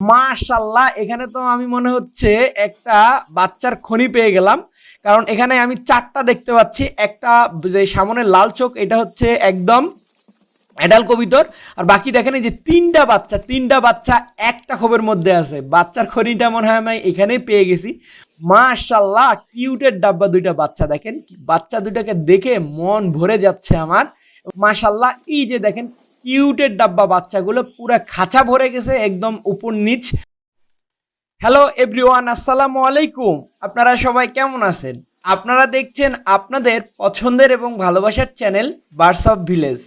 মাশাল্লাহ এখানে তো আমি মনে হচ্ছে একটা বাচ্চার খনি পেয়ে গেলাম। কারণ এখানে আমি চারটা দেখতে পাচ্ছি, একটা যে সামনে লাল চোখ, এটা হচ্ছে একদম অ্যাডাল কবিতর। আর বাকি দেখেন এই যে তিনটা বাচ্চা তিনটা বাচ্চা একটা খোপের মধ্যে আছে। বাচ্চার খনিটা মনে হয় আমি এখানেই পেয়ে গেছি। মাশাল্লাহ কিউটের ডাব্বা দুইটা বাচ্চা দেখেন। বাচ্চা দুইটাকে দেখে মন ভরে যাচ্ছে আমার। মাশাল্লাহ এই যে দেখেন কিউটের ডাব্বা বাচ্চাগুলো পুরো খাঁচা ভরে গেছে একদম উপর নিচ। হ্যালো এভরিওয়ান আসসালামু আলাইকুম। আপনারা সবাই কেমন আছেন? আপনারা দেখছেন আপনাদের পছন্দের এবং ভালোবাসার চ্যানেল বার্স অফ ভিলেজ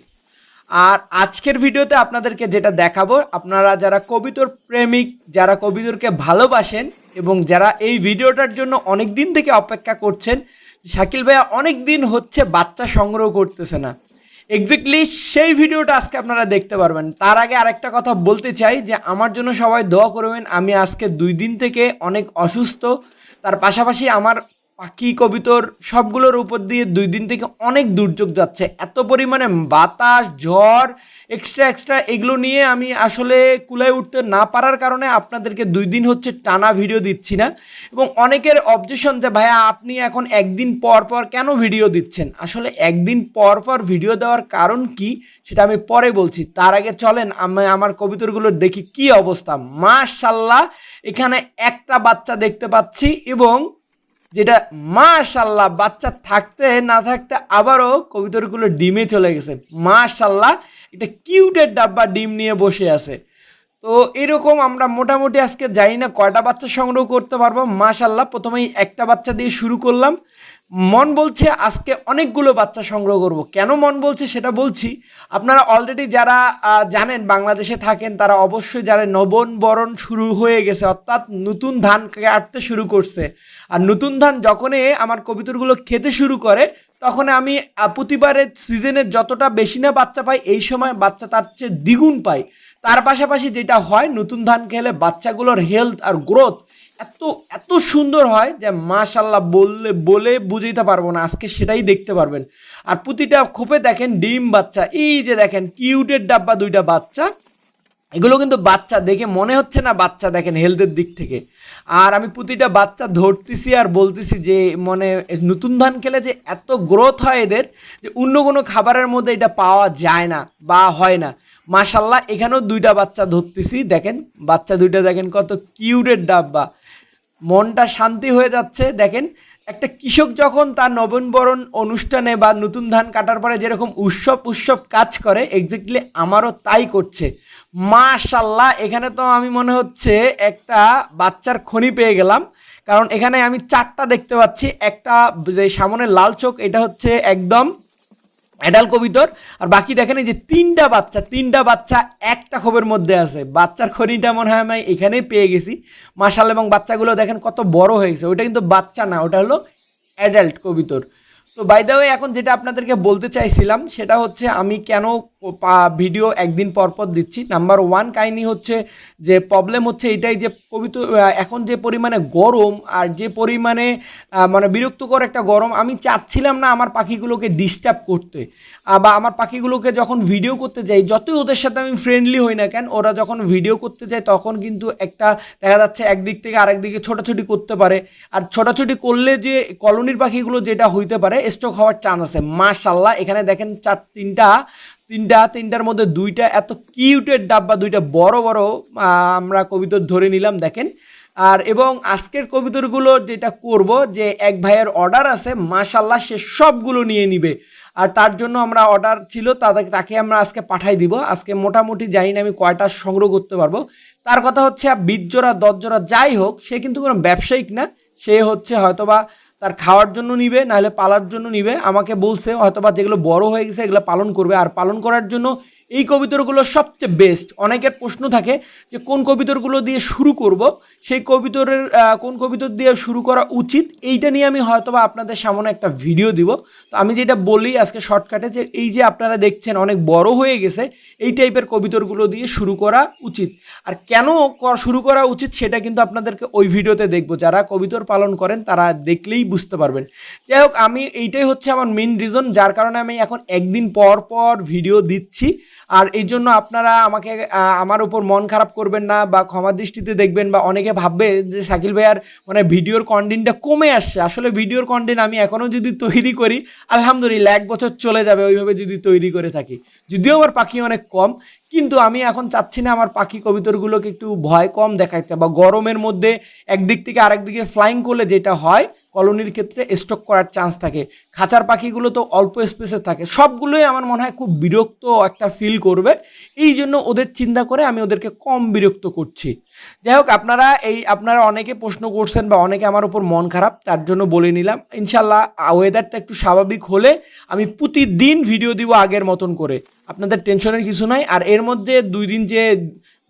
আর আজকের ভিডিওতে আপনাদেরকে যেটা দেখাবো, আপনারা যারা কবিতর প্রেমিক, যারা কবিতরকে ভালোবাসেন এবং যারা এই ভিডিওটার জন্য অনেক দিন থেকে অপেক্ষা করছেন শাকিল ভাইয়া অনেক দিন হচ্ছে বাচ্চা সংগ্রহ করতেছে না। এক্স্যাক্টলি সেই ভিডিওটা আজকে আপনারা দেখতে পারবেন। তার আগে আরেকটা কথা বলতে চাই যে, আমার জন্য সবাই দোয়া করবেন, আমি আজকে দুই দিন থেকে অনেক অসুস্থ। তার পাশাপাশি আমার পাখি, কবিতর সবগুলোর উপর দিয়ে দুই দিন থেকে অনেক দুর্যোগ যাচ্ছে। এত পরিমাণে বাতাস, ঝড় এক্সট্রা এক্সট্রা এগুলো নিয়ে আমি আসলে কুলায় উঠতে না পারার কারণে আপনাদেরকে দুই দিন হচ্ছে টানা ভিডিও দিচ্ছি না। এবং অনেকের অবজেকশন যে, ভাইয়া, আপনি এখন একদিন পর পর কেন ভিডিও দিচ্ছেন? আসলে একদিন পর পর ভিডিও দেওয়ার কারণ কি, সেটা আমি পরে বলছি। তার আগে চলেন, আমি আমার কবিতরগুলো দেখি কি অবস্থা। মাশাল্লাহ এখানে একটা বাচ্চা দেখতে পাচ্ছি এবং যেটা মাশাল্লাহ বাচ্চা থাকতে না থাকতে আবারও কবিতরগুলো ডিমে চলে গেছে। মাশাল্লাহ এটা কিউটের ডাব্বা ডিম নিয়ে বসে আছে। তো এরকম আমরা মোটামুটি আজকে জানি না কয়টা বাচ্চা সংগ্রহ করতে পারব। মাশাল্লাহ প্রথমেই একটা বাচ্চা দিয়ে শুরু করলাম। মন বলছে আজকে অনেকগুলো বাচ্চা সংগ্রহ করব। কেন মন বলছে সেটা বলছি, আপনারা অলরেডি যারা জানেন বাংলাদেশে থাকেন, তারা অবশ্যই যারা নবন বরণ শুরু হয়ে গেছে, অর্থাৎ নতুন ধান কাটতে শুরু করছে। আর নতুন ধান যখনই আমার কবিতরগুলো খেতে শুরু করে, তখন আমি প্রতিবারের সিজনের যতটা বেশি না বাচ্চা পাই, এই সময় বাচ্চা তার চেয়ে দ্বিগুণ পাই। তার পাশাপাশি যেটা হয়, নতুন ধান খেলে বাচ্চাগুলোর হেলথ আর গ্রোথ এত এত সুন্দর হয় যে মাশাল্লাহ বললে, বলে বুঝাইতে পারব না, আজকে সেটাই দেখতে পারবেন। আর প্রতিটা খোপে দেখেন ডিম বাচ্চা, এই যে দেখেন কিউটের ডাব্বা দুইটা বাচ্চা। এগুলো কিন্তু বাচ্চা, দেখে মনে হচ্ছে না বাচ্চা দেখেন হেলথের দিক থেকে। আর আমি প্রতিটা বাচ্চা ধরতেছি আর বলতেছি যে মানে নতুন ধান খেলে যে এত গ্রোথ হয় এদের, যে অন্য কোনো খাবারের মধ্যে এটা পাওয়া যায় না বা হয় না। মাশাল্লাহ এখানেও দুইটা বাচ্চা ধরতেছি, দেখেন। বাচ্চা দুইটা দেখেন কত কিউটের ডাব্বা। মনটা শান্তি হয়ে যাচ্ছে, দেখেন। একটা কৃষক যখন তার নবীনবরণ অনুষ্ঠানে বা নতুন ধান কাটার পরে যেরকম উৎসব উৎসব কাজ করে এক্স্যাক্টলি আমারও তাই করছে। মাশাল্লাহ এখানে তো আমি মনে হচ্ছে একটা বাচ্চার খনি পেয়ে গেলাম। কারণ এখানে আমি চারটা দেখতে পাচ্ছি, একটা যে সামনে লাল চোখ, এটা হচ্ছে একদম অ্যাডাল কবিতর। আর বাকি দেখেন এই যে তিনটা বাচ্চা তিনটা বাচ্চা একটা খোপের মধ্যে আছে। বাচ্চার খনিটা মনে হয় আমি এখানেই পেয়ে গেছি। মাশাল এবং বাচ্চাগুলো দেখেন কত বড় হয়ে গেছে। ওটা কিন্তু বাচ্চা না, ওটা হলো অ্যাডাল্ট কবিতর। তো বাই এখন যেটা আপনাদেরকে বলতে চাইছিলাম, সেটা হচ্ছে আমি কেন ভিডিও একদিন পর পর দিচ্ছি। নাম্বার ওয়ান কাহিনী হচ্ছে যে প্রবলেম হচ্ছে এটাই যে কবিত এখন যে পরিমাণে গরম আর যে পরিমাণে মানে বিরক্তকর একটা গরম, আমি চাচ্ছিলাম না আমার পাখিগুলোকে ডিস্টার্ব করতে। বা আমার পাখিগুলোকে যখন ভিডিও করতে যাই, যতই ওদের সাথে আমি ফ্রেন্ডলি হই না কেন, ওরা যখন ভিডিও করতে যায়, তখন কিন্তু একটা দেখা যাচ্ছে একদিক থেকে আরেক দিকে ছোটাছুটি করতে পারে। আর ছোটাছুটি করলে যে কলোনির পাখিগুলো যেটা হইতে পারে স্ট্রোক হওয়ার চান্স আছে। মাশাল্লাহ এখানে দেখেন চার তিনটা তিনটা, তিনটার মধ্যে দুইটা এত কিউটের ডাব্বা, দুইটা বড় বড় আমরা কবিতর ধরে নিলাম, দেখেন। আর এবং আজকের কবিতরগুলো যেটা করব, যে এক ভাইয়ের অর্ডার আছে মাশাল্লাহ সে সবগুলো নিয়ে নিবে। আর তার জন্য আমরা অর্ডার ছিল, তাদের, তাকে আমরা আজকে পাঠাই দিব। আজকে মোটামুটি জানি না আমি কয়টা সংগ্রহ করতে পারব। তার কথা হচ্ছে বীজ জোড়া দশ জোড়া যাই হোক, সে কিন্তু কোনো ব্যবসায়িক না, সে হচ্ছে হয়তোবা তার খাওয়ার জন্য নিবে, নাহলে পালার জন্য নিবে। আমাকে বলছে, হয়তোবা যেগুলো বড় হয়ে গেছে, এগুলো পালন করবে। আর পালন করার জন্য এই কবিতরগুলো সবচেয়ে বেস্ট অনেকের প্রশ্ন থাকে যে, কোন কবিতরগুলো দিয়ে শুরু করব? সেই কবিতরের কোন কবিতর দিয়ে শুরু করা উচিত? এইটা নিয়ে আমি হয়তোবা আপনাদের সামনে একটা ভিডিও দিব। তো আমি যেটা বলি আজকে শর্টকাটে যে, এই যে আপনারা দেখছেন অনেক বড় হয়ে গেছে, এই টাইপের কবিতরগুলো দিয়ে শুরু করা উচিত। আর কেন শুরু করা উচিত, সেটা কিন্তু আপনাদেরকে ওই ভিডিওতে দেখব। যারা কবিতর পালন করেন, তারা দেখলেই বুঝতে পারবেন। যাই হোক আমি এইটাই হচ্ছে আমার মেন রিজন যার কারণে আমি এখন একদিন পর পর ভিডিও দিচ্ছি। আর এই জন্য আপনারা আমাকে আমার উপর মন খারাপ করবেন না বা ক্ষমা দৃষ্টিতে দেখবেন বা অনেকে ভাববে যে শাকিল ভাইয়ার মানে ভিডিওর কন্টেন্টটা কমে আসছে। আসলে ভিডিওর কন্টেন্ট আমি এখনও যদি তৈরি করি, আলহামদুলিল্লাহ এক বছর চলে যাবে ওইভাবে যদি তৈরি করে থাকি। যদিও আমার পাখি অনেক কম, কিন্তু আমি এখন চাচ্ছি না আমার পাখি কবিতরগুলোকে একটু ভয় কম দেখাইতে বা গরমের মধ্যে একদিক থেকে আরেক দিকে ফ্লাইং করলে যেটা হয় কলোনির ক্ষেত্রে স্টক করার চান্স থাকে। খাঁচার পাখিগুলো তো অল্প স্পেসে থাকে। সবগুলোই আমার মনে হয় খুব বিরক্ত একটা ফিল করবে। এই জন্য ওদের চিন্তা করে আমি ওদেরকে কম বিরক্ত করছি। যাই হোক, আপনারা এই, আপনারা অনেকে প্রশ্ন করছেন বা অনেকে আমার উপর মন খারাপ, তার জন্য বলে নিলাম। ইনশাল্লাহ ওয়েদারটা একটু স্বাভাবিক হলে আমি প্রতিদিন ভিডিও দিব আগের মতন করে। আপনাদের টেনশনের কিছু নাই। আর এর মধ্যে দুই দিন যে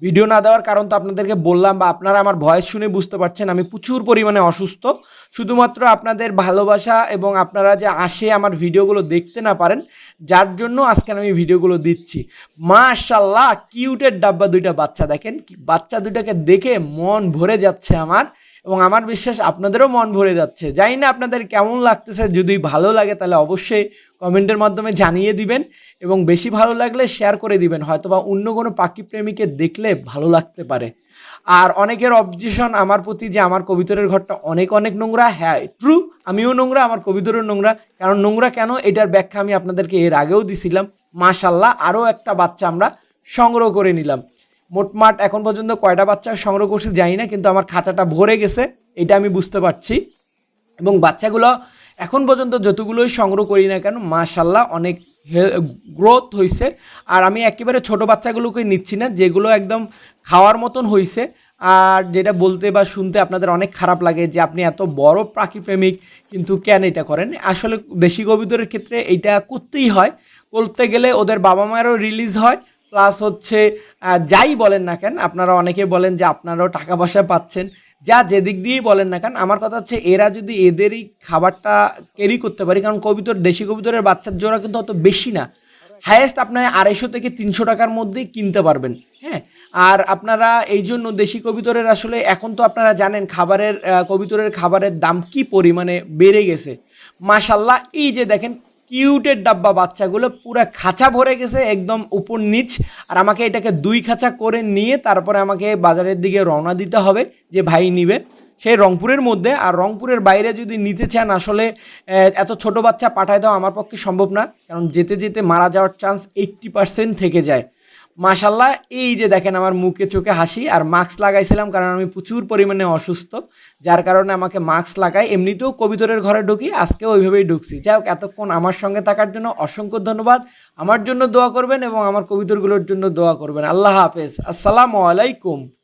ভিডিও না দেওয়ার কারণ তো আপনাদেরকে বললাম বা আপনারা আমার ভয়েস শুনে বুঝতে পারছেন, আমি প্রচুর পরিমাণে অসুস্থ। শুধুমাত্র আপনাদের ভালোবাসা এবং আপনারা যে আসে আমার ভিডিওগুলো দেখতে না পারেন, যার জন্য আজকে আমি ভিডিওগুলো দিচ্ছি। মাশাল্লাহ কিউটের ডাব্বা দুইটা বাচ্চা দেখেন, বাচ্চা দুইটাকে দেখে মন ভরে যাচ্ছে আমার। এবং আমার বিশ্বাস আপনাদেরও মন ভরে যাচ্ছে। জানি না আপনাদের কেমন লাগতেছে, যদি ভালো লাগে তাহলে অবশ্যই কমেন্টের মাধ্যমে জানিয়ে দিবেন এবং বেশি ভালো লাগলে শেয়ার করে দিবেন হয়তো বা অন্য কোনো পাখি প্রেমীকে দেখলে ভালো লাগতে পারে। আর অনেকের অবজেশন আমার প্রতি যে আমার কবিতরের ঘরটা অনেক অনেক নোংরা হ্যাঁ ট্রু আমিও নোংরা, আমার কবিতরের নোংরা। কারণ নোংরা কেন? এটার ব্যাখ্যা আমি আপনাদেরকে এর আগেও দিছিলাম। মাশাল্লাহ আরও একটা বাচ্চা আমরা সংগ্রহ করে নিলাম। মোটমাট এখন পর্যন্ত কয়টা বাচ্চা সংগ্রহ করছি জানি না, কিন্তু আমার খাঁচাটা ভরে গেছে, এটা আমি বুঝতে পারছি। এবং বাচ্চাগুলো এখন পর্যন্ত যতগুলোই সংগ্রহ করি না কেন মাশাল্লাহ অনেক গ্রোথ হয়েছে আর আমি একেবারে ছোট বাচ্চাগুলোকে নিচ্ছি না, যেগুলো একদম খাওয়ার মতন হয়েছে আর যেটা বলতে বা শুনতে আপনাদের অনেক খারাপ লাগে যে আপনি এত বড় পাখি প্রেমিক কিন্তু কেন এটা করেন? আসলে দেশি কবিতরের ক্ষেত্রে এইটা করতেই হয়। করতে গেলে ওদের বাবা মায়েরও রিলিজ হয় প্লাস হচ্ছে যাই বলেন না কেন, আপনারা অনেকে বলেন যে আপনারাও টাকা পয়সা পাচ্ছেন। যা যেদিক দিয়েই বলেন না কেন, আমার কথা হচ্ছে এরা যদি এদেরই খাবারটা ক্যারি করতে পারি, কারণ কবিতর, দেশি কবিতরের বাচ্চার জোড়া কিন্তু অত বেশি না। হায়েস্ট আপনার আড়াইশো থেকে তিনশো টাকার মধ্যেই কিনতে পারবেন হ্যাঁ? আর আপনারা এই জন্য দেশি কবিতরের আসলে, এখন তো আপনারা জানেন খাবারের কবিতরের খাবারের দাম কি পরিমাণে বেড়ে গেছে। মাশাল্লাহ এই যে দেখেন কিউটের ডাব্বা বাচ্চাগুলো পুরো খাঁচা ভরে গেছে একদম উপর নিচ। আর আমাকে এটাকে দুই খাঁচা করে নিয়ে তারপরে আমাকে বাজারের দিকে রওনা দিতে হবে, যে ভাই নিবে। সেই রংপুরের মধ্যে, আর রংপুরের বাইরে যদি নিতে চান আসলে এত ছোট বাচ্চা পাঠায় দেওয়া আমার পক্ষে সম্ভব না, কারণ যেতে যেতে মারা যাওয়ার চান্স এইট্টি পার্সেন্ট থেকে যায়। মাশাল্লাহ এই যে দেখেন আমার মুখে চোখে হাসি আর মাস্ক লাগাইছিলাম কারণ আমি প্রচুর পরিমাণে অসুস্থ, যার কারণে আমাকে মাস্ক লাগাই। এমনিতেও কবিতরের ঘরে ঢুকি আজকে ওইভাবেই ঢুকছি। যাই হোক, এতক্ষণ আমার সঙ্গে থাকার জন্য অসংখ্য ধন্যবাদ। আমার জন্য দোয়া করবেন এবং আমার কবিতরগুলোর জন্য দোয়া করবেন। আল্লাহ হাফেজ। আসসালামু আলাইকুম।